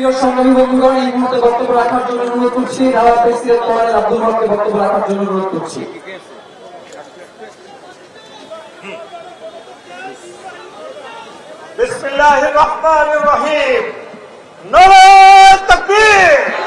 প্রিয় সংগ্রামী বন্ধুগণ, এই মুহূর্তে বক্তব্য রাখার জন্য অনুরোধ করছি। ধারা প্রেসিডেন্ট মোহাম্মদ আব্দুল হককে বক্তব্য রাখার জন্য অনুরোধ করছি। বিসমিল্লাহির রহমানির রহিম। নারা তাকবীর।